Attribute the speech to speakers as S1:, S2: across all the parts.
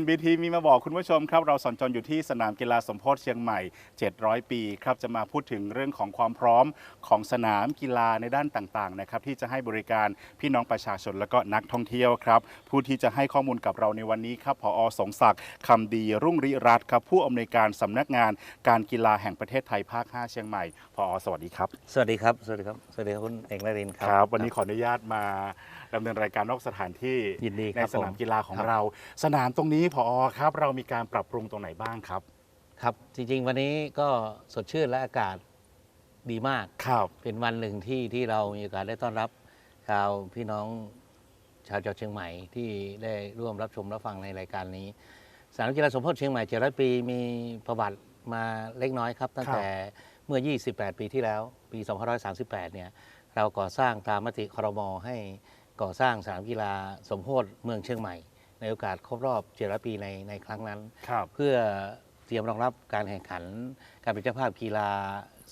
S1: NBT มีมาบอกคุณผู้ชมครับ เราสัญจรอยู่ที่สนามกีฬาสมโพธิเชียงใหม่ 700 ปีครับ จะมาพูดถึงเรื่องของความพร้อมของสนามกีฬาในด้านต่างๆนะครับที่จะให้บริการพี่น้องประชาชนและก็นักท่องเที่ยวครับ ผู้ที่จะให้ข้อมูลกับเราในวันนี้ครับผอสงศักดิ์คำดีรุ่งริรัตน์ครับผู้อำนวยการสำนักงานการกีฬาแห่งประเทศไทยภาค 5 เชียงใหม่ผอสวัสดีครับ
S2: สวัสดีครับ สวัสดีครับ สวัสดีครับคุณเอกนรินทร์ครับ
S1: ครับ วันนี้ขออนุญาตมา ดำเนินรายการนอกสถานที่
S2: ยินดี
S1: ใน
S2: ครับ
S1: สนาม
S2: ผม
S1: กีฬาของ
S2: ครับ
S1: เรา สนามตรงนี้พอครับ เรามีการปรับปรุงตรงไหนบ้างครับ
S2: ครับ จริง ๆ วันนี้ก็สดชื่นและอากาศดีมาก
S1: ครับ
S2: เป็นวันหนึ่งที่ที่เรามีโอกาสได้ต้อนรับ ชาวพี่น้องชาวจังหวัดเชียงใหม่ที่ได้ร่วมรับชมรับฟังในรายการนี้สนามกีฬาสมโพธิเชียงใหม่700ปีมีประวัติมาเล็กน้อยครับ ตั้งแต่เมื่อ 28 ปีที่แล้ว ปี 2538 เนี่ยเราก่อสร้างตามมติครมให้ ก่อสร้างสนามกีฬาสมโพธิเมืองเชียงใหม่ ในโอกาสครบรอบ700ปีในในครั้งนั้น
S1: ครับ
S2: เพื่อเตรียมรองรับการแข่งขัน การเป็นเจ้าภาพกีฬา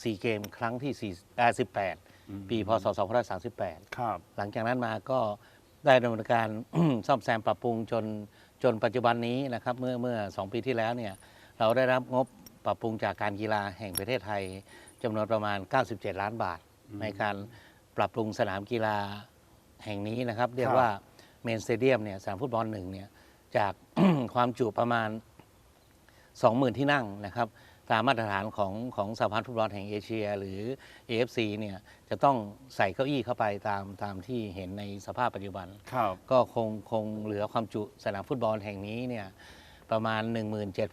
S2: ซีเกมครั้งที่4อ่า18 ปีพศ 2538
S1: ครับ
S2: หลังจากนั้นมาก็ได้ดำเนินการซ่อมแซมปรับปรุงจนจนปัจจุบันนี้นะครับเมื่อเมื่อ 2 ปีที่แล้วเนี่ยเราได้รับงบปรับปรุงจากการกีฬาแห่งประเทศไทยจำนวนประมาณ 97 ล้านบาท ในการปรับปรุงสนามกีฬา แห่งนี้นะครับ เรียกว่าเมนสเตเดียมเนี่ยสนามฟุตบอลหนึ่งเนี่ยจาก ความจุประมาณ 20,000 ที่นั่งนะครับ ตามมาตรฐานของของสหพันธ์ฟุตบอลแห่งเอเชีย หรือ AFC เนี่ยจะต้องใส่เก้าอี้เข้าไปตามตามที่เห็นในสภาพปัจจุบัน
S1: ครับ
S2: ก็คงคงเหลือความจุสนามฟุตบอลแห่งนี้เนี่ย ประมาณ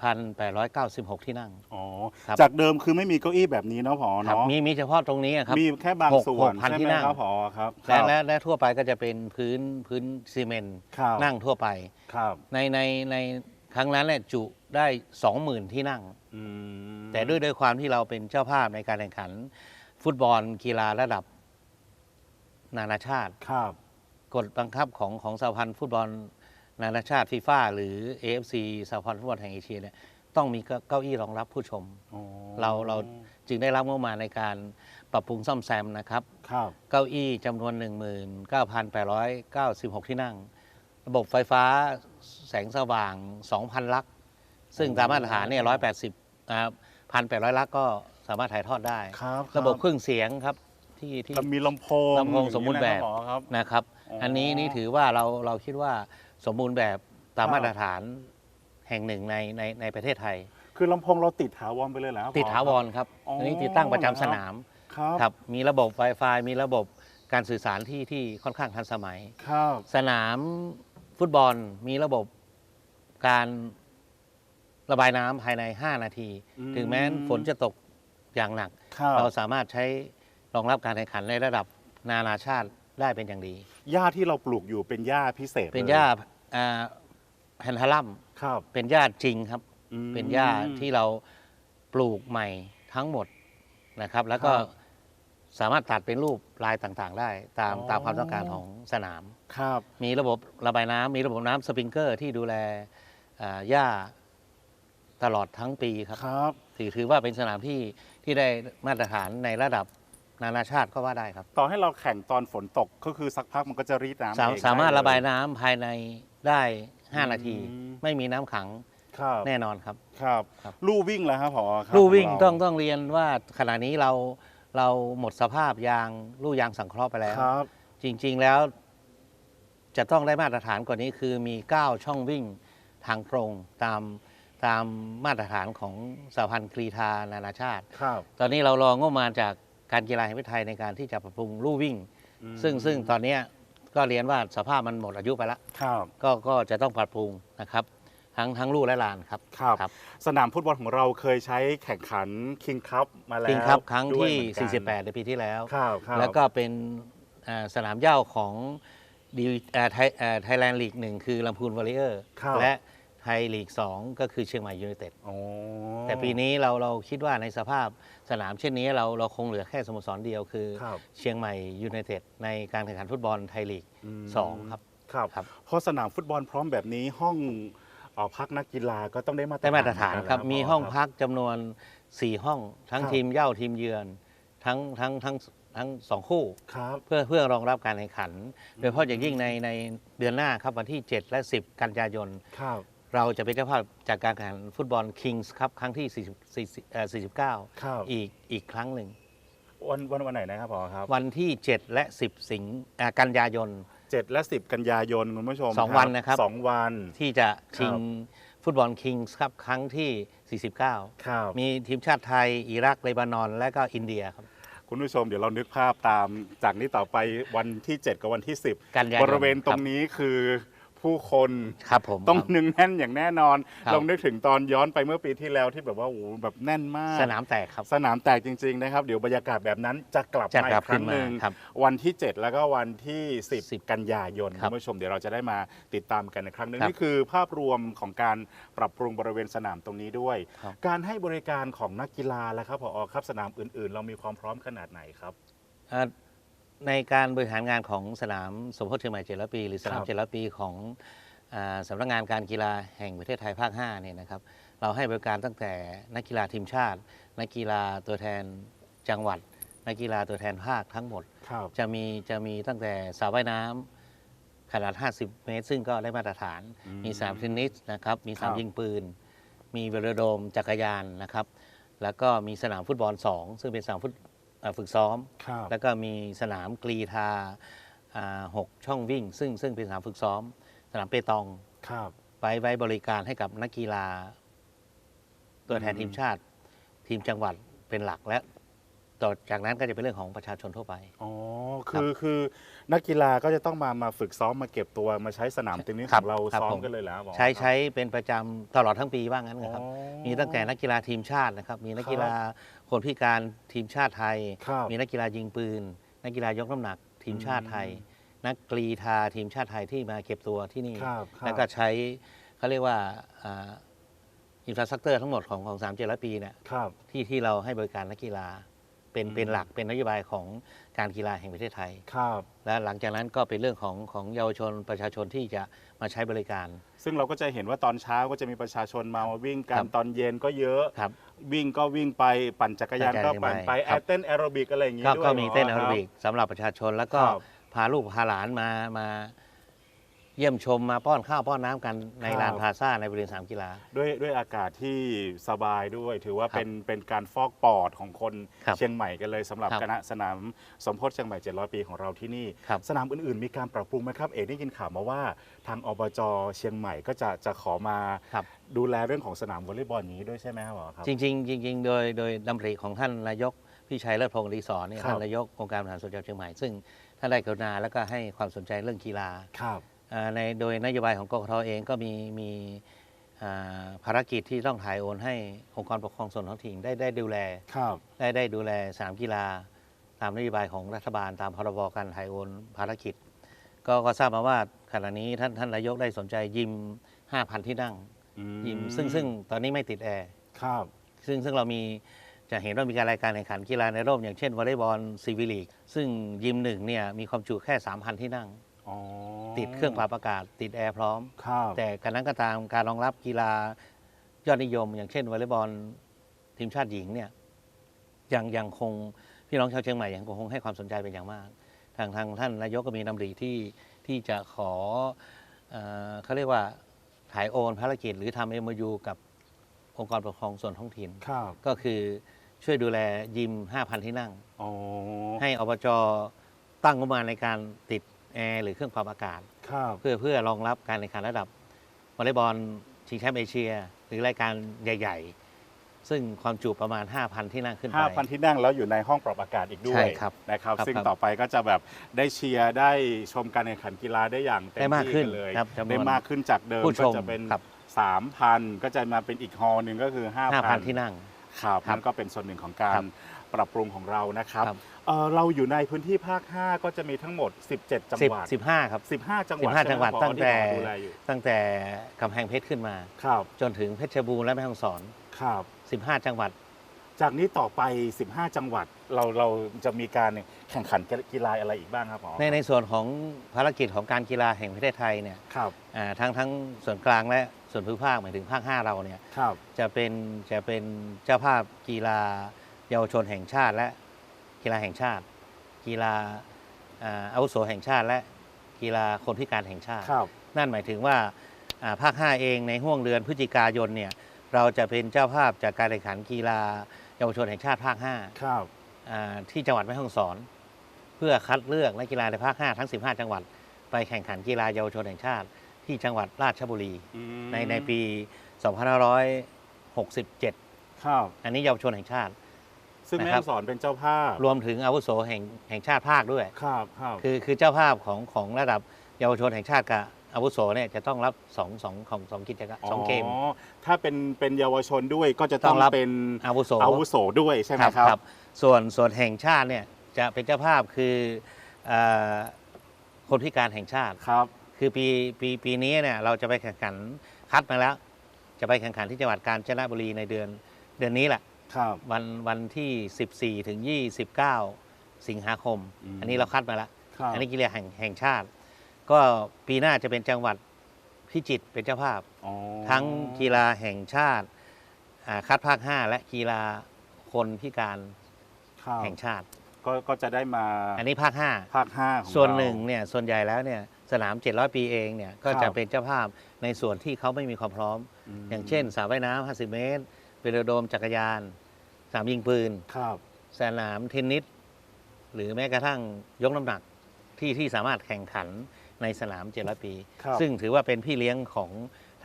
S2: 17,896 ที่นั่ง
S1: อ๋อ
S2: ครับ
S1: จากเดิมคือไม่มีเก้าอี้แบบนี้เนาะพอ
S2: ครับ
S1: เนาะ
S2: มีมีเฉพาะตรงนี้อะครับ
S1: มีแค่บาง
S2: หก
S1: ส่ว
S2: ห
S1: น
S2: กพัน
S1: ใช่
S2: ที่
S1: ไหม
S2: นั่ง
S1: ครับพอครับ
S2: และและและทั่วไปก็จะเป็นพื้นพื้นซีเมนต์
S1: ครับ
S2: นั่งทั่วไป
S1: ครับ
S2: ในในในครั้งนั้นเนี่ยจุได้ 20,000 ที่นั่ง
S1: อืม
S2: แต่ด้วยด้วยความที่เราเป็นเจ้าภาพในการแข่งขัน ฟุตบอลกีฬาระดับนานาชาติ
S1: ครับ
S2: กฎบังคับของของสหพันธ์ฟุตบอล นานาชาติฟีฟ่าหรือ AFC สหพันธ์ฟุตบอลแห่งเอเชียเนี่ยต้องมีเก้าอี้รองรับผู้ชม
S1: อ๋อ
S2: เราเราจึงได้รับงบประมาณในการปรับปรุงซ่อมแซมนะครับ
S1: ครับ
S2: เก้าอี้จำนวน 19,896 ที่นั่ง ระบบไฟฟ้าแสงสว่าง 2,000 ลัก ซึ่งตามมาตรฐานเนี่ย180นะครับ1,800 ลักก็สามารถถ่ายทอดได้
S1: ครับ
S2: ระบบเครื่องเสียงครับที่ที่
S1: แล้วมีลำโพง
S2: ลำโพงสมบูรณ์แบบ
S1: อย่างนี้นะคหมอครับ
S2: นะครับ
S1: อ๋ออั
S2: อันนี้นี่ถือว่าเราเราคิดว่า สมบูรณ์แบบตาม
S1: ครับ
S2: มาตรฐานแห่งหนึ่งในในในประเทศไทย
S1: คือลำโพงเราติดถาวรไปเลยเหรอครับ
S2: ติด
S1: ผอ
S2: ถาวรครับ
S1: อ๋ออั
S2: อันนี้ติดตั้งประจำสนาม
S1: ครับ
S2: ครับมีระบบ Wi-Fi มีระบบการสื่อสารที่ที่ค่อนข้างทันสมัย
S1: ครับ
S2: สนามฟุตบอลมีระบบการระบายน้ำภายใน 5 นาที ถึงแม้ฝนจะตกอย่างหนัก
S1: ครับ
S2: เราสามารถใช้รองรับการแข่งขันในระดับนานาชาติได้เป็นอย่างดี
S1: หญ้าที่เราปลูกอยู่เป็นหญ้าพิเศษ
S2: เป็น
S1: ล
S2: หญ้า อ่าแพนทาลัม
S1: ครับ
S2: เป็นหญ้าจริงครับ
S1: อืม
S2: เป็นหญ้าที่เราปลูกใหม่ทั้งหมดนะครับ แล้วก็
S1: ครับ
S2: สามารถตัดเป็นรูปลายต่างๆ ได้ตาม
S1: อ๋อ
S2: ตามความต้องการของสนาม
S1: ครับ
S2: มีระบบระบายน้ำมีระบบน้ำสปริงเกอร์ที่ดูแลอ่าหญ้าตลอดทั้งปีครับ
S1: ครับ
S2: ถือถือว่าเป็นสนามที่ที่ได้มาตรฐานในระดับ นานาชาติก็ว่าได้ครับ
S1: ต่อให้เราแข่งตอนฝนตกก็คือสักพักมันก็จะรีดน้ำ
S2: สา
S1: เอง
S2: สามารถ
S1: ได้เล
S2: ระบายน้ำภายในได้ 5 นาที
S1: อืม
S2: ไม่มีน้ำขัง
S1: ครับ
S2: แน่นอนครับ
S1: ครับ
S2: ครับ
S1: ลู่วิ่งแล้วครับพอครับ
S2: ลู่วิ่ง
S1: ขเา
S2: ต้องต้องเรียนว่าขณะนี้เราเราหมดสภาพยางลู่ยางสังเคราะห์ไปแล้ว
S1: ครับ
S2: จริงๆแล้วจะต้องได้มาตรฐานกว่านี้คือมี 9 ช่องวิ่งทางตรงตามตามมาตรฐานของสหพันธ์กรีฑานานาชาติ
S1: ครับ
S2: ตอนนี้เรารองบประมาณจาก การกีฬาแห่งประเทศไทยในการที่จะปรับปรุงลู่วิ่ง
S1: อืม
S2: ซึ่งซึ่งตอนเนี้ยก็เรียนว่าสภาพมันหมดอายุไปแล้ว
S1: ครับ
S2: ก็ก็จะต้องปรับปรุงนะครับ ทั้งทั้งลู่และลานครับ
S1: ครับ
S2: ครับ
S1: สนามฟุตบอลของเราเคยใช้แข่งขันคิงคัพมาแล้ว
S2: คิงครับครั้ง
S1: ด้วย
S2: ที่
S1: เหมือนกัน
S2: 48 ในปีที่แล้ว
S1: ครับครับ
S2: แล้วก็เป็นอ่าสนามเหย้าของดีไทยไทยแลนด์ลีกหนึ่งคือลำพูนวอริเออร์
S1: ครับ
S2: และ ไทยลีก 2 ก็คือเชียงใหม่ยูไนเต็ด
S1: โอ้
S2: แต่ปีนี้เราเราคิดว่าในสภาพสนามเช่นนี้เราเราคงเหลือแค่สโมสรเดียวคือ
S1: ครับ
S2: เชียงใหม่ยูไนเต็ดในการแข่งขันฟุตบอลไทยลีก
S1: ม
S2: 2 ครับ
S1: ครับ
S2: ครับ
S1: เพราะสนามฟุตบอลพร้อมแบบนี้ห้องเอ่อพักนักกีฬาก็ต้องได้มาตรฐาน
S2: ได้มาตรฐานครับ
S1: เหกั
S2: มี
S1: แล้ว
S2: ห้อง
S1: ครับ
S2: พักจำนวน 4 ห้อง ทั้ง
S1: ครับ
S2: ทีมเหย้าทีมเยือน ทั้งทั้งทั้งทั้งสองคู่
S1: ครับ
S2: เพื่อเพื่อรองรับการแข่งขัน โดยเฉพาะอย่างยิ่งในในเดือนหน้าครับวันที่ 7 และ 10 กันยายน
S1: ครับ
S2: เราจะเป็นเจ้าภาพจากการแข่งขันฟุตบอลคิงส์ครับครั้งที่ 40 40เอ่อ49
S1: ครับ
S2: อีกอีกครั้งหนึ่ง
S1: วันวันวันไหนนะครับผอครับ
S2: วันที่ 7 และ 10 สิงอ่ากันยายน
S1: เจ็ดและสิบกันยายนคุณผู้ชม
S2: สองวันนะครับ
S1: สองวัน
S2: ที่จะชิง
S1: ครับ
S2: ฟุตบอลคิงส์ครับครั้งที่ 49
S1: ครับ
S2: มีทีมชาติไทย อิรักเลบานอน และก็อินเดียครับ
S1: คุณผู้ชมเดี๋ยวเรานึกภาพตามจากนี้ต่อไปวันที่ 7 กับวันที่
S2: กันยายน
S1: 10บริเวณตร
S2: ค
S1: ง
S2: บ
S1: นี้คือ ผู้คน
S2: ครับผม
S1: ต้อง
S2: ครับ
S1: หนึ่งแน่นอย่างแน่นอน
S2: ครับ
S1: ลองนึกถึงตอนย้อนไปเมื่อปีที่แล้วที่แบบว่าโอ้โหแบบแน่นมาก
S2: สนามแตกครับ
S1: สนามแตกจริงๆนะครับ เดี๋ยวบรรยากาศแบบนั้นจะกลับ
S2: จะ
S1: มาก
S2: ลั
S1: อี
S2: บ
S1: กครั้งหนึ่ง
S2: ขึ้นมาครับ
S1: วันที่ 7 แล้วก็วันที่ 10
S2: 10
S1: กันยายน
S2: ครั
S1: คุ
S2: บ
S1: ณผู้ชมเดี๋ยวเราจะได้มาติดตามกันในครั้งหนึง
S2: ครับ
S1: นี่คือภาพรวมของการปรับปรุงบริเวณสนามตรงนี้ด้วย
S2: ครับ
S1: การให้บริการของนักกีฬาแล้วครับผอครับสนามอื่นๆ เรามีความพร้อมขนาดไหนครับ
S2: เอ่อ ในการบริหารงานของสนามสมโพธิเชียงใหม่เจ็ดร้อยปี หรือสนา
S1: ค
S2: ม
S1: รับ
S2: เจ็ดร้อยปีของอ่าสำนักงานการกีฬาแห่งประเทศไทยภาค5เนี่ยนะครับเราให้บริการตั้งแต่นักกีฬาทีมชาติ นักกีฬาตัวแทนจังหวัด นักกีฬาตัวแทนภาคทั้งหมด
S1: ครับ
S2: จะมีจะมีตั้งแต่สระว่ายน้ำขนาด 50 เมตร ซึ่งก็ได้มาตรฐาน
S1: อืม
S2: มีสนามเทนนิสนะครับ มีสนาม
S1: ครับ
S2: ยิงปืน มีเวลโดมจักรยานนะครับ แล้วก็มีสนามฟุตบอล 2 ซึ่งเป็นสนามฟุตเอ่อ ฝึกซ้อม
S1: ครับ
S2: แล้วก็มีสนามกรีธาอ่าหกช่องวิ่ง ซึ่งซึ่งเป็นสนามฝึกซ้อม สนามเปตอง
S1: ครับ
S2: ไว้ไว้บริการให้กับนักกีฬา ตัวแทน
S1: อืม
S2: ทีมชาติ ทีมจังหวัดเป็นหลักและต่อจากนั้นก็จะเป็นเรื่องของประชาชนทั่วไป
S1: อ๋อคือคือนักกีฬาก็จะต้องมามาฝึกซ้อมมาเก็บตัวมาใช้สนามเทนนิส
S2: ครั
S1: ข
S2: บ
S1: องเรา
S2: ครับ
S1: ซ้อม
S2: ผม
S1: กันเลยแล้วหมอ
S2: ใช้
S1: ครับ
S2: ใช้เป็นประจำตลอดทั้งปีว่างั้นนะครับ
S1: อ๋อ
S2: มีตั้งแต่นักกีฬาทีมชาตินะครับ มีนัก
S1: ครับ
S2: กีฬา คนพิการทีมชาติไทย
S1: ครับ
S2: มีนักกีฬายิงปืน นักกีฬายกน้ำหนัก ทีมชาติไทย
S1: อื
S2: นักกรีธาทีมชาติไทยที่มาเก็บตัวที่นี่
S1: ครับครับ
S2: แล้วก็ใช้เขาเรียกว่าอินฟราสตรักเตอร์ทั้งหมดของของสามเจ็ดร้อยปีเนี่ย
S1: ครับ
S2: ที่ที่เราให้บริการนักกีฬา เป็น
S1: อืม
S2: เป็นหลักเป็นนโยบายของการกีฬาแห่งประเทศไทย
S1: ครับ
S2: และหลังจากนั้นก็เป็นเรื่องของของเยาวชนประชาชนที่จะมาใช้บริการ
S1: ซึ่งเราก็จะเห็นว่าตอนเช้าก็จะมีประชาชนมาวิ่งกั
S2: ครั
S1: น
S2: บ
S1: ตอนเย็นก็เยอะ
S2: ครับ
S1: วิ่งก็วิ่งไปปั่นจักรยาน
S2: จักร
S1: ก็
S2: ยาน
S1: ปั่นไป
S2: ไป
S1: แอ
S2: ครับ
S1: ดเต้นแอโรบิกอะไรอย่างงี้
S2: ก็
S1: ด้วย
S2: ก็มีเต้น
S1: ห
S2: แอโรบิกสำหรับประชาชนแล้วก็
S1: ครับ
S2: พาลูกพาหลานมามา เยี่ยมชมมาป้อนข้าวป้อนน้ำกันใน
S1: ครับ
S2: ลานพลาซ่าในบริเวณสนามกีฬา
S1: ด้วยด้วยอากาศที่สบายด้วย ถือว่า
S2: ครับ
S1: เป็นเป็นการฟอกปอดของคน
S2: ครับ
S1: เชียงใหม่กันเลยสำหรับ
S2: ครับ
S1: คณะสนามสมโพธิเชียงใหม่700 ปีของเราที่นี่
S2: ครับ
S1: สนามอื่นๆ มีการปรับปรุงไหมครับ เอกได้ยินข่าวมาว่าทางอบจเชียงใหม่ก็จะจะขอมา
S2: ครับ
S1: ดูแลเรื่องของสนามวอลเลย์บอลอย่างนี้ด้วยใช่ไหมครับหมอครับ
S2: จริงๆจริงๆโดยโดยดำริของท่านนายกพี่ชัยเลิศพงศ์รีสอร์เนี่ย
S1: ครับ
S2: ท่านนายกองค์การบริหารส่วนจังหวัดเชียงใหม่ซึ่งท่านได้กรุณาแล้วก็ให้ความสนใจเรื่องกีฬา
S1: ครับ
S2: อ่า ในโดยนโยบายของกกทเองก็มีมีอ่าภารกิจที่ต้องถ่ายโอนให้องค์กรปกครองส่วนท้องถิ่นได้ได้ดูแล
S1: ครับ
S2: ได้ได้ดูแลสนามกีฬา ตามนโยบายของรัฐบาลตามพรบการถ่ายโอนภารกิจ ก็ก็ทราบมาว่าขณะนี้ท่านท่านนายกได้สนใจยิม 5,000 ที่นั่ง
S1: อืม
S2: ยิมซึ่งซึ่งตอนนี้ไม่ติดแอร์
S1: ครับ
S2: ซึ่งซึ่งเรามีจะเห็นว่ามีการรายการแข่งขันกีฬาในร่มอย่างเช่นวอลเลย์บอลซีวิลีกซึ่งยิมหนึ่งเนี่ยมีความจุแค่ 3,000 ที่นั่ง
S1: อ๋อ
S2: ติดเครื่องปรับอากาศ ติดแอร์พร้อม
S1: ครับ
S2: แต่การนั้นก็ตามการรองรับกีฬายอดนิยม อย่างเช่นวอลเลย์บอลทีมชาติหญิงเนี่ยยังยังคงพี่น้องชาวเชียงใหม่ยังคงให้ความสนใจเป็นอย่างมาก ทางทางท่านนายกก็มีนำริที่ที่จะขอเออเขาเรียกว่าถ่ายโอนภารกิจหรือทำเอ็มยูกับองค์กรปกครองส่วนท้องถิ่น
S1: ครับ
S2: ก็คือช่วยดูแลยิม 5,000 ที่นั่ง
S1: อ๋อ
S2: ให้อบจตั้งงบประมาณในการติด แอร์หรือเครื่องปรับอากาศ
S1: ครับ
S2: เพื่อเพื่อรองรับการแข่งขันระดับวอลเลย์บอลชิงแชมป์เอเชีย หรือรายการใหญ่ ๆ ซึ่งความจุประมาณ 5,000 ที่นั่งขึ้นไป
S1: ห้าพันที่นั่งแล้วอยู่ในห้องปรับอากาศอีกด้ว
S2: ใช่
S1: ย
S2: ครับ
S1: นะครับ
S2: ครับ
S1: ซึ่ง
S2: ครับ
S1: ต่อไปก็จะแบบได้เชียร์ได้ชมการแข่งขันกีฬาได้อย่างเต็ม
S2: ได้มาก
S1: ที่
S2: ขึ้น
S1: กันเลย
S2: ครับจำนวน
S1: ได้มากขึ้นจากเดิม
S2: ผู้ช
S1: ก็
S2: ม
S1: จะเป็น
S2: ครับ
S1: สามพันก็จะมาเป็นอีกฮอลล์หนึ่งก็คือห้าพัน
S2: 5,000 ที่นั่ง
S1: ครับ
S2: ครับ
S1: นั่นก็เป็นส่วนหนึ่งของการ
S2: ครับ
S1: ปรับปรุงของเรานะครับ
S2: ครับ
S1: เอ่อเราอยู่ในพื้นที่ภาค 5 ก็จะมีทั้งหมด 17 จังหวัด
S2: 10 15ครับ
S1: 15 จังหวัด
S2: 15จังหวัด
S1: ใช่ไม
S2: ตั้งแต่
S1: ที่หมอดูแลอยู่
S2: ตั้งแต่กำแพงเพชรขึ้นมา
S1: ครับ
S2: จนถึงเพชรบูรณ์และแม่ฮ่องสอน
S1: ครับ
S2: 15 จังหวัด
S1: จากนี้ต่อไป 15 จังหวัดเราเราจะมีการแข่งขันกีฬาอะไรอีกบ้างครับหมอ
S2: ในในส่วนของภารกิจของการกีฬาแห่งประเทศไทยเนี่ย
S1: ครับ
S2: อ่าทั้งทั้งส่วนกลางและส่วนภูมิภาคหมายถึงภาค 5 เราเนี่ย
S1: ครับ
S2: จะเป็นจะเป็นเจ้าภาพกีฬา เยาวชนแห่งชาติ และกีฬาแห่งชาติ กีฬาอ่าอาวุโสแห่งชาติ และกีฬาคนพิการแห่งชาติ
S1: ครับ
S2: นั่นหมายถึงว่าอ่าภาค 5 เองในห่วงเดือนพฤศจิกายนเนี่ยเราจะเป็นเจ้าภาพจากการแข่งขันกีฬาเยาวชนแห่งชาติภาค 5
S1: ครับ
S2: อ่าที่จังหวัดแม่ฮ่องสอน เพื่อคัดเลือกนักกีฬาในภาค 5 ทั้ง 15 จังหวัด ไปแข่งขันกีฬาเยาวชนแห่งชาติ ที่จังหวัดราชบุรี
S1: อืม
S2: ในในปี 2567
S1: ครับ
S2: อันนี้เยาวชนแห่งชาติ
S1: ซึ่ง
S2: นะ
S1: แม่
S2: ครับ
S1: ฮ่องสอนเป็นเจ้าภาพ
S2: รวมถึงอาวุโสแห่งแห่งชาติภาคด้วย
S1: ครับครับ
S2: คือคือเจ้าภาพของของระดับเยาวชนแห่งชาติกับอาวุโสเนี่ยจะต้องรับสองสองของสองกิจกรรมสองเกม
S1: ถ้าเป็นเป็นเยาวชนด้วยก็จะ
S2: ต้
S1: ต้
S2: อ
S1: องง
S2: รับ
S1: เป็น
S2: อาวุโส
S1: อาวุโสด้วยใช่ไหมครับ
S2: ส่วนส่วนแห่งชาติเนี่ยจะเป็นเจ้าภาพคือเอ่อคนพิการแห่งชาติ
S1: ครับ
S2: คือปีปีปีนี้เนี่ยเราจะไปแข่งขันคัดมาแล้ว จะไปแข่งขันที่จังหวัดกาญจนบุรีในเดือนเดือนนี้แหละ
S1: ครับ
S2: วันวันที่ 14 ถึง 29 สิงหาคม
S1: อืม
S2: อันนี้เราคัดมาแล้ว
S1: ครับ
S2: อันนี้กีฬาแห่งแห่งชาติ ก็ปีหน้าจะเป็นจังหวัดพิจิตรเป็นเจ้าภาพ
S1: อ๋อ
S2: ทั้งกีฬาแห่งชาติอ่าคัดภาค 5 และกีฬาคนพิการ
S1: ครับ
S2: แห่งชาติ
S1: ก็ก็จะได้มา
S2: อันนี้ภาค
S1: ภาคห้าของ
S2: 5ส่วน
S1: เรา
S2: หนึ่งเนี่ยส่วนใหญ่แล้วเนี่ยสนาม 700 ปีเองเนี่ยก็
S1: ครับ
S2: จะเป็นเจ้าภาพในส่วนที่เขาไม่มีความพร้อม
S1: ม
S2: อย่างเช่นสระว่ายน้ำ50 เมตร เปโดโดมจักรยาน สนามยิงปืน
S1: ครับ
S2: สนามเทนนิส หรือแม้กระทั่งยกน้ำหนักที่ที่สามารถแข่งขันในสนาม700ปี
S1: ครับ
S2: ซึ่งถือว่าเป็นพี่เลี้ยงของ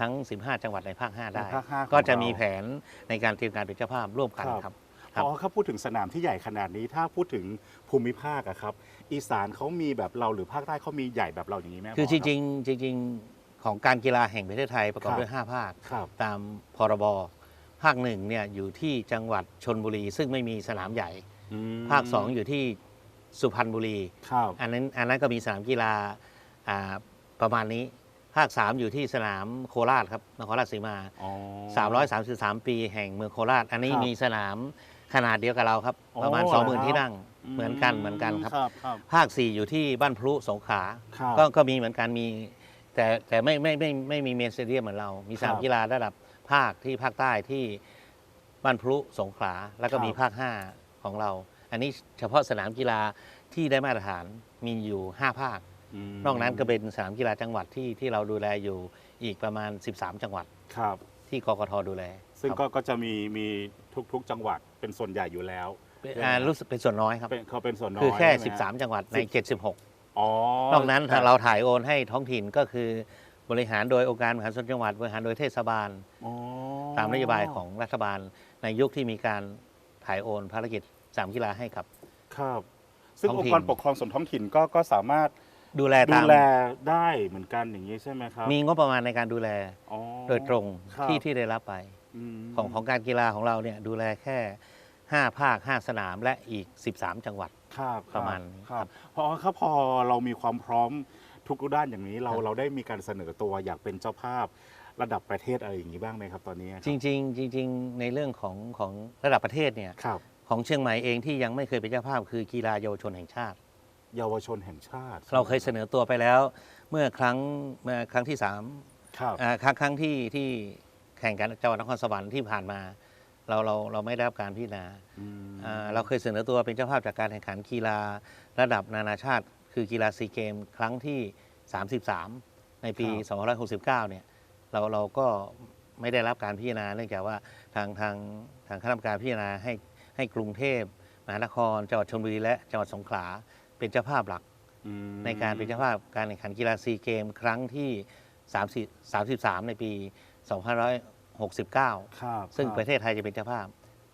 S2: ทั้ง 15 จังหวัดในภาค 5 ได้
S1: ในภาคห้าของ
S2: ก็จะ
S1: เรามี
S2: มีแผนในการเตรียมการเป็นเจ้าภาพร่วมกัน
S1: ครับ
S2: ครับ ครับ
S1: อ๋อถ้าพูดถึงสนามที่ใหญ่ขนาดนี้ถ้าพูดถึงภูมิภาคอะครับ อีสานเขามีแบบเราหรือภาคใต้เขามีใหญ่แบบเราอย่างนี้ไหม
S2: คือ
S1: หม
S2: จริง ๆ จริง ๆ ของการกีฬาแห่งประเทศไทยประกอบด้วย 5 ภาค
S1: ครับ
S2: ตามพรบ ภาคหนึ่งเนี่ยอยู่ที่จังหวัดชนบุรี ซึ่งไม่มีสนามใหญ่
S1: อืม
S2: ภาค2อยู่ที่สุพรรณบุรี
S1: ครับ
S2: อันนั้นอันนั้นก็มีสนามกีฬาอ่าประมาณนี้ ภาค3อยู่ที่สนามโคราชครับนครราชสีมา
S1: อ๋อ
S2: 333 ปีแห่งเมืองโคราช อันนี้
S1: ครับ
S2: มีสนามขนาดเดียวกับเราครับ
S1: อ๋อ
S2: ประมาณ
S1: เหรอครับ
S2: 20,000 ที่นั่งเหมือนกันเหมือนกันครับ
S1: ครับครับ
S2: ภาค 4 อยู่ที่บ้านพลุสงขลา
S1: ครับ
S2: ก็ก็มีเหมือนกันมี แต่แต่ไม่ไม่ไม่ไม่ไม่มีเมนสเตเดียมเหมือนเรา มีสนาม
S1: ครับ
S2: กีฬาระดับภาคที่ภาคใต้ที่บ้านพลุสงขลาแล้วก็
S1: ครับ
S2: มีภาค 5 ของเรา อันนี้เฉพาะสนามกีฬาที่ได้มาตรฐานมีอยู่ 5 ภาค
S1: ม
S2: นอกนั้นก็เป็นสนามกีฬาจังหวัดที่ที่เราดูแลอยู่อีกประมาณ 13 จังหวัด
S1: ครับ
S2: ที่กกทดูแล
S1: ซึ่ง
S2: ครับ
S1: ก็ก็จะมีมีทุกๆ จังหวัดเป็นส่วนใหญ่อยู่แล้ว
S2: เป็นอ่ารู้สึกเป็นส่วนน้อยครับ
S1: เป็นเขาเป็นส่วนน้อย
S2: คือแค่
S1: ใช่ไหมฮะ
S2: 13 จังหวัดใน 76
S1: อ๋อ น
S2: อกนั้น
S1: คบ
S2: เราถ่ายโอนให้ท้องถิ่นก็คือบริหารโดยองค์การบริหารส่วนจังหวัดบริหารโดยเทศบาล
S1: อ๋อ
S2: ตามนโยบายของรัฐบาลในยุคที่มีการถ่ายโอนภารกิจสนามกีฬาให้กับ
S1: ครับ ซึ่ง
S2: ท้
S1: อ
S2: อง
S1: ง
S2: ถิ่
S1: ค์
S2: น
S1: กรปกครองส่วนท้องถิ่นก็ก็สามารถ
S2: ดูแล
S1: ดู
S2: ตาม
S1: แลได้เหมือนกันอย่างนี้ใช่ไหมครับ
S2: มีงบประมาณในการดูแล
S1: อ๋อ
S2: โดยตรง
S1: ครับ
S2: ที่ที่ได้รับไป
S1: ม
S2: ของของการกีฬาของเราเนี่ยดูแลแค่ 5 ภาค 5 สนามและอีก 13 จังหวัด
S1: ครับ
S2: ประมาณนี้
S1: ครั
S2: ครับบ
S1: พอครับพอเรามีความพร้อมทุกด้านอย่างนี้เรา
S2: ครับ
S1: เราได้มีการเสนอตัวอยากเป็นเจ้าภาพระดับประเทศอะไรอย่างนี้บ้างไหมครับตอนนี้ครับ
S2: จริงๆจริงๆในเรื่องของของระดับประเทศเนี่ย
S1: ครับ
S2: ของเชียงใหม่เองที่ยังไม่เคยเป็นเจ้าภาพคือกีฬาเยาวชนแห่งชาติ
S1: เยาวชนแห่งชาติ
S2: เราเคยเสนอตัวไปแล้ว เมื่อครั้งเมื่อครั้งที่3
S1: ครับ
S2: อ่าครั้งครั้งที่ที่แข่งกันจังหวัดนครสวรรค์ที่ผ่านมา เราเราเราไม่ได้รับการพิจารณา
S1: อืม
S2: อ่าเราเคยเสนอตัวเป็นเจ้าภาพจากการแข่งขันกีฬาระดับนานาชาติ คือกีฬาซีเกมครั้งที่ 33 ในปี 2569 เนี่ยเราเราก็ไม่ได้รับการพิจารณาเนื่องจากว่าทางทางทางคณะกรรมการพิจารณาให้ให้กรุงเทพมหานครจังหวัดชลบุรีและจังหวัดสงขลาเป็นเจ้าภาพหลัก
S1: อืม
S2: ในการเป็นเจ้าภาพการแข่งขันกีฬาซีเกม ครั้งที่ 30 33 ในปี 2569
S1: ครับ
S2: ซึ่ง
S1: คบ
S2: ประเทศไทยจะเป็นเจ้าภาพ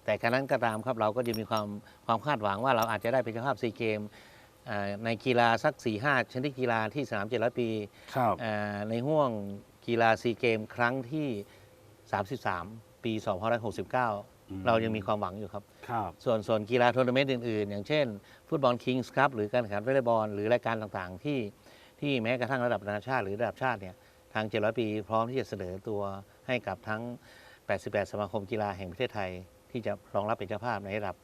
S2: แต่การนั้นก็ตามครับเราก็จะมีความความคาดหวังว่าเราอาจจะได้เป็นเจ้าภาพซีเกมอ่าในกีฬาสัก 4 5 ชนิดกีฬาที่สนาม700ปี
S1: ครับ
S2: อ่าในห่วงกีฬาซีเกมครั้งที่ 33 ปี 2569 เรายังมีความหวังอยู่ครับ
S1: ครับ
S2: ส่วนส่วนกีฬาทัวร์นาเมนต์อื่นๆ อย่างเช่น ฟุตบอลคิงส์ครับหรือการแข่งขันวอลเลย์บอลหรือรายการต่างๆ ที่ที่แม้กระทั่งระดับนานาชาติหรือระดับชาติเนี่ยทาง700ปีพร้อมที่จะเสนอตัวให้กับทั้ง 88 สมาคมกีฬาแห่งประเทศไทย ที่จะรองรับเป็นเจ้าภาพในระดับ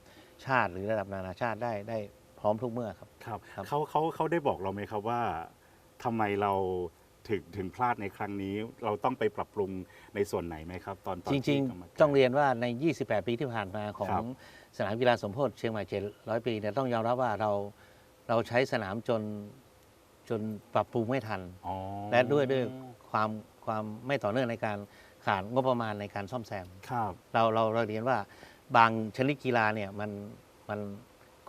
S2: ชาติหรือระดับนานาชาติได้ได้พร้อมทุกเมื่อครับ
S1: ครับ
S2: ครับ
S1: เขาเขาเขาได้บอกเราไหมครับว่าทำไมเราถึงถึงพลาดในครั้งนี้ เราต้องไปปรับปรุงในส่วนไหนไหมครับ ตอนตอน
S2: จริง
S1: ที่กมกา
S2: ๆต้องเรียนว่าใน 28 ปีที่ผ่านมาขอ
S1: ครั
S2: ง
S1: บ
S2: สนามกีฬาสมโพธิเชียงใหม่700ปีเนี่ยต้องยอมรับว่าเราเราใช้สนามจน จนปรับปรุงไม่ทัน
S1: อ๋อ
S2: และด้วยด้วยความความไม่ต่อเนื่องในการขาดงบประมาณในการซ่อมแซม
S1: ครับ
S2: เราเราเราเรียนว่าบางชนิดกีฬาเนี่ยมันมัน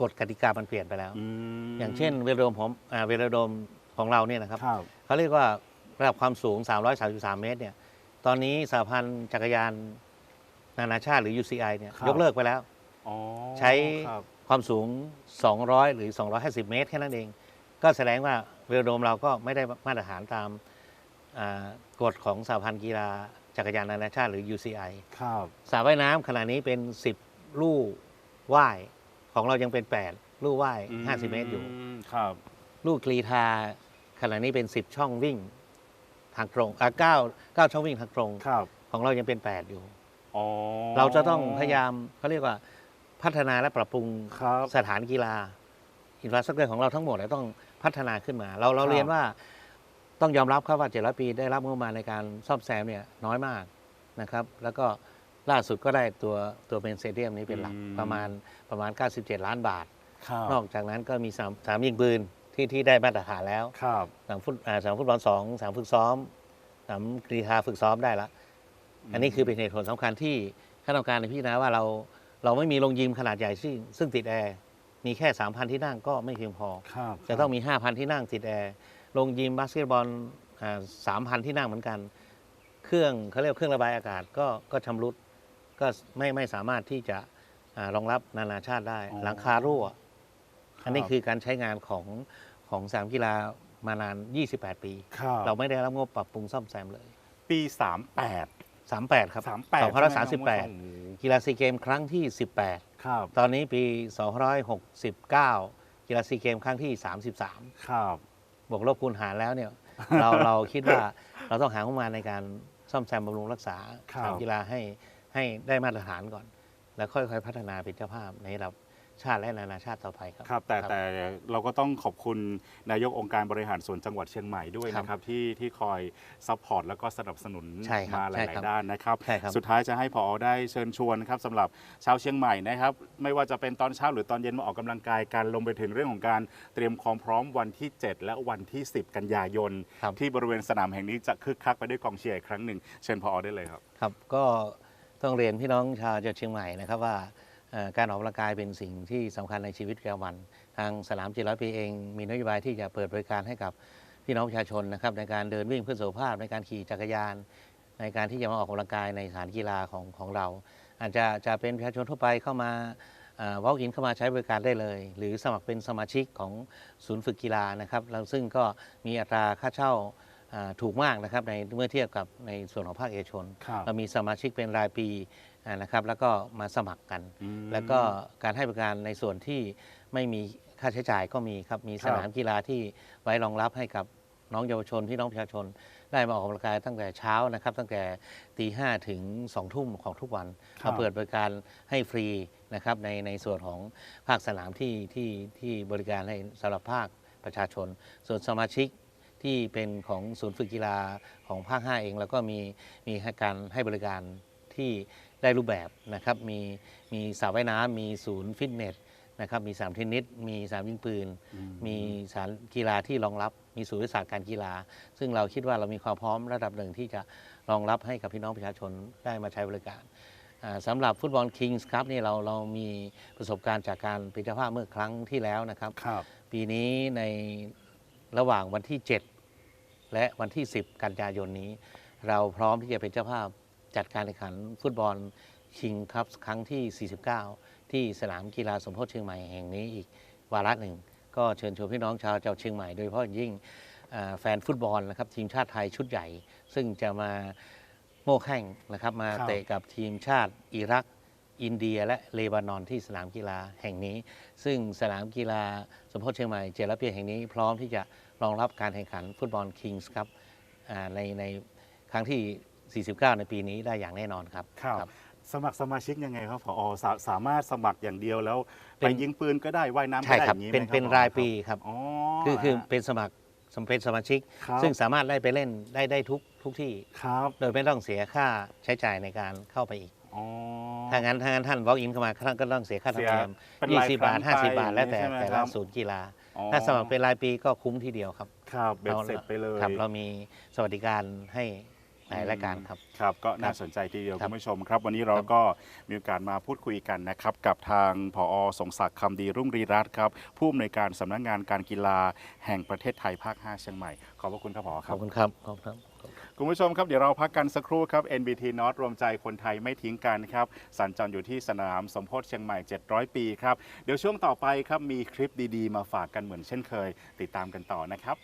S2: กฎกติกามันเปลี่ยนไปแล้ว
S1: ม
S2: อย่างเช่นเวโรโดมผมอ่าเวโรโดมของเราเนี่ยนะครับ
S1: ครับ
S2: เขาเรียกว่าระดับความสูง 333 เมตรเนี่ย ตอนนี้สหพันธ์จักรยานนานาชาติหรือ UCI เนี่ย
S1: ครับ
S2: ยกเลิกไปแล้ว
S1: อ๋อ
S2: ใช้
S1: ครับ
S2: ความสูง 200 หรือ 250 เมตรแค่นั้นเอง ก็แสดงว่า เวโรโดมเราก็ไม่ได้มาตรฐานตามอ่ากฎของสหพันธ์กีฬาจักรยานนานาชาติหรือ UCI
S1: ครับ
S2: สระว่ายน้ำขณะนี้เป็น 10 ลู่ว่ายของเรายังเป็น 8 ลู่ว่าย 50 เมตรอยู่
S1: ครับ
S2: ลู่กรีธาขณะนี้เป็น 10 ช่องวิ่งทางตรงอะ9 9ช่องวิ่งทางตรง
S1: ครับ
S2: ของเรายังเป็น 8 อยู่
S1: อ๋อ
S2: เราจะต้องพยายามเขาเรียกว่าพัฒนาและปรับปรุง
S1: ครับ
S2: สถานกีฬาอินฟราสตรักเจอร์ของเราทั้งหมดเนี่ยต้อง พัฒนาขึ้นมา เราเรา
S1: ครับ
S2: เรียนว่าต้องยอมรับครับว่า700ปีได้รับงบประมาณในการซ่อมแซมเนี่ยน้อยมากนะครับ แล้วก็ล่าสุดก็ได้ตัวตัวเป็นสเตเดียมนี้เป็นหลักประมาณประมาณ 97 ล้านบาท
S1: ครับ
S2: นอกจากนั้นก็มีสนามสนามยิงปืนที่ที่ได้มาตรฐานแล้ว
S1: ครับ
S2: สนามฟุตอ่าสนามฟุตบอลสองสนามฝึกซ้อมสนามกรีฑาฝึกซ้อมได้ละ อันนี้คือเป็นเหตุผลสำคัญที่คณะกรรมการพิจารณาว่าเราเราไม่มีโรงยิมขนาดใหญ่ซึ่งซึ่งติดแอร์ มีแค่ 3,000 ที่นั่งก็ไม่เพียงพอ
S1: ครับ
S2: จะต้องมี 5,000 ที่นั่งติดแอร์โรงยิมบาสเกตบอลสามพันที่นั่งเหมือนกัน เครื่องเขาเรียกว่าเครื่องระบายอากาศก็ก็ชำรุดก็ไม่ไม่สามารถที่จะอารองรับนานาชาติได้ หลังคารั่ว อันนี้คือการใช้งานของของสนามกีฬามานาน 28 ปี
S1: ครับ
S2: เราไม่ได้รับงบปรับปรุงซ่อมแซมเลย
S1: ปีสามแปด
S2: 38 ครับ
S1: สามแปด
S2: 2538กีฬาซีเกมครั้งที่ 18
S1: ครับ
S2: ตอนนี้ปี 269 กีฬาซีเกมครั้งที่ 33
S1: ครับ
S2: บวกลบคูณหารแล้วเนี่ย เราเราคิดว่าเราต้องหางบประมาณในการซ่อมแซมบำรุงรักษา
S1: ครับ
S2: สนามกีฬาให้ให้ได้มาตรฐานก่อน แล้วค่อยๆ พัฒนาเป็นเจ้าภาพในระดับ ชาติและนานาชาติต่อไปครับ
S1: ครับแต่แต่เราก็ต้องขอบคุณนายกองค์การบริหารส่วนจังหวัดเชียงใหม่ด้วย
S2: ครับ
S1: นะครับที่ที่คอยซัพพอร์ตแล้วก็สนับสนุน
S2: ใช่ครับ
S1: มาห
S2: ใช่
S1: ลาย
S2: ครับ
S1: ๆด้านนะครับ
S2: ใช่ครับ
S1: สุดท้ายจะให้พอได้เชิญชวนนะครับสำหรับชาวเชียงใหม่นะครับ ไม่ว่าจะเป็นตอนเช้าหรือตอนเย็นมาออกกำลังกายการลงไปถึงเรื่องของการเตรียมความพร้อมวันที่ 7 และวันที่ 10 กันยายน
S2: ครับ
S1: ที่บริเวณสนามแห่งนี้จะคึกคักไปด้วยกองเชียร์อีกครั้งหนึ่งเชิญพอได้เลยครับ
S2: ครับก็ต้องเรียนพี่น้องชาวจังหวัดเชียงใหม่นะครับว่าเอ่อ การออกกำลังกายเป็นสิ่งที่สำคัญในชีวิตประจำวัน ทางสนามจิตร้อยปีเอง มีนโยบายที่จะเปิดบริการให้กับพี่น้องประชาชนนะครับในการเดินวิ่งเพื่อสุขภาพในการขี่จักรยาน ในการที่จะมาออกกำลังกายในสถานกีฬาของของเรา อาจจะจะเป็นประชาชนทั่วไปเข้ามาวอล์กอินเข้ามาใช้บริการได้เลย หรือสมัครเป็นสมาชิกของศูนย์ฝึกกีฬานะครับแล้วซึ่งก็มีอัตราค่าเช่าอ่าถูกมากนะครับในเมื่อเทียบกับในส่วนของภาคเอกชน
S1: ครับ
S2: เรามีสมาชิกเป็นรายปีอ่า นะครับ แล้วก็มาสมัครกัน
S1: อืม
S2: แล้วก็การให้บริการในส่วนที่ไม่มีค่าใช้จ่ายก็มีครับ มี
S1: ค
S2: ส
S1: รับ
S2: นามกีฬาที่ไว้รองรับให้กับน้องเยาวชนพี่น้องประชาชน ได้มาออกกำลังกายตั้งแต่เช้านะครับ ตั้งแต่ตีห้าถึงสองทุ่มของทุกวัน
S1: ครับ
S2: มาเปิดบริการให้ฟรีนะครับในในส่วนของภาคสนามที่ที่ที่บริการให้สำหรับภาคประชาชน ส่วนสมาชิกที่เป็นของศูนย์ฝึกกีฬาของภาค 5 เอง แล้วก็มีมีให้การให้บริการที่ ได้รูปแบบนะครับ มีมีสระว่ายน้ำมีศูนย์ฟิตเนสนะครับ มีสนามเทนนิส มีสนามยิงปืน
S1: อืม
S2: มีสถานกีฬาที่รองรับ มีศูนย์วิทยาศาสตร์การกีฬา ซึ่งเราคิดว่าเรามีความพร้อมระดับหนึ่งที่จะรองรับให้กับพี่น้องประชาชนได้มาใช้บริการอ่าสำหรับฟุตบอลคิงส์ครับนี่เราเรามีประสบการณ์จากการเป็นเจ้าภาพเมื่อครั้งที่แล้วนะครับ
S1: ครับ
S2: ปีนี้ในระหว่างวันที่ 7 และวันที่ 10 กันยายนนี้ เราพร้อมที่จะเป็นเจ้าภาพ จัดการแข่งขันฟุตบอลคิงคัพครั้งที่ 49 ที่สนามกีฬาสมโพธิเชียงใหม่แห่งนี้อีกวาระหนึ่ง ก็เชิญชวนพี่น้องชาวเจ้าเชียงใหม่โดยเฉพาะอย่างยิ่งอ่าแฟนฟุตบอลนะครับทีมชาติไทยชุดใหญ่ ซึ่งจะมาโม่แข่งนะครับมา
S1: ครับ
S2: เตะกับทีมชาติอิรัก อินเดียและเลบานอนที่สนามกีฬาแห่งนี้ ซึ่งสนามกีฬาสมโพธิเชียงใหม่เจรเปียแห่งนี้พร้อมที่จะรองรับการแข่งขันฟุตบอลคิงส์ครับอ่าในในครั้งที่ 49 ในปีนี้ได้อย่างแน่นอนครับ
S1: ครับ สมัครสมาชิกยังไงครับพอสาสามารถสมัครอย่างเดียวแล้ว
S2: เป็
S1: ไป
S2: น
S1: ยิงปืนก็ได้ว่ายน้ำก็
S2: ใช่
S1: ได้
S2: ครับ
S1: อย่างนี้ไหม
S2: เป็น
S1: ครับ
S2: เป็น
S1: ผอ
S2: รายปีครับ
S1: อ๋อ
S2: คือคือเป็นสมัครเป็นสมาชิก
S1: ครับ
S2: ซึ่งสามารถได้ไปเล่นได้ได้ทุกทุกที่
S1: ครับ
S2: โดยไม่ต้องเสียค่าใช้จ่ายในการเข้าไปอีก
S1: อ๋อ
S2: ถ้างั้นถ้างั้นท่าน walk in เข้ามาท่านก็ต้องเสียค่าธรรมเนียม
S1: เสียเป็นราย
S2: 20 บาท
S1: ครั้งไป
S2: 50บาท แล้วแต่
S1: อย่างนี้ใช่ไหม
S2: แต่
S1: ครั
S2: ละ
S1: บ
S2: ศูนย์กีฬา
S1: อ๋อ
S2: ถ้าสมัครเป็นรายปีก็คุ้มทีเดียวครับ
S1: ครับเบ็ดเสร็จไปเลย
S2: ครับ เรามีสวัสดิการให้ ลายรายการครับ
S1: ครับก็น่า
S2: ครับ
S1: สนใจทีเดียว
S2: ครั
S1: คุ
S2: บ
S1: ณผู้ชมครับ วันนี้เรา
S2: ครับ
S1: ก็มีโอกาสมาพูดคุยกันนะครับ กับทางผอสงศักดิ์คำดีรุ่งรีรัตน์ครับ ผู้อำนวยการสำนักงานการกีฬาแห่งประเทศไทยภาค 5 เชียงใหม่ ขอบพระคุณครับผอค
S2: ข
S1: รั
S2: อบบคุณครับขอบคุณครับ
S1: คุณผู้ชมครับเดี๋ยวเราพักกันสักครู่ครับ NBT North รวมใจคนไทยไม่ทิ้งกันครับสัญจรอยู่ที่สนามสมโพธิเชียงใหม่ 700 ปีครับเดี๋ยวช่วงต่อไปครับมีคลิปดีๆ มาฝากกันเหมือนเช่นเคย ติดตามกันต่อนะครับ